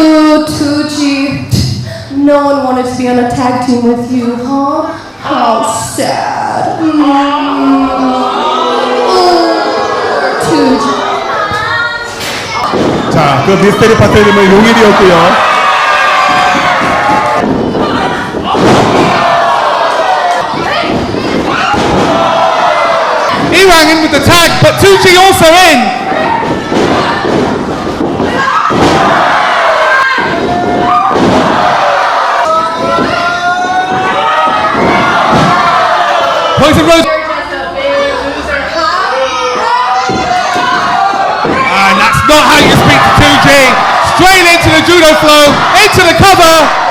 Ooh, Tucci. No one wanted to be on a tag team with you, huh? How sad. Mm. Ooh, Tucci. 자, 그 미스테리 파트 이름은 용일이었고요. He rang in with the tag, but Tucci also in. Poison Rose. And that's not how you speak to 2G. Straight into the judo flow, into the cover, and.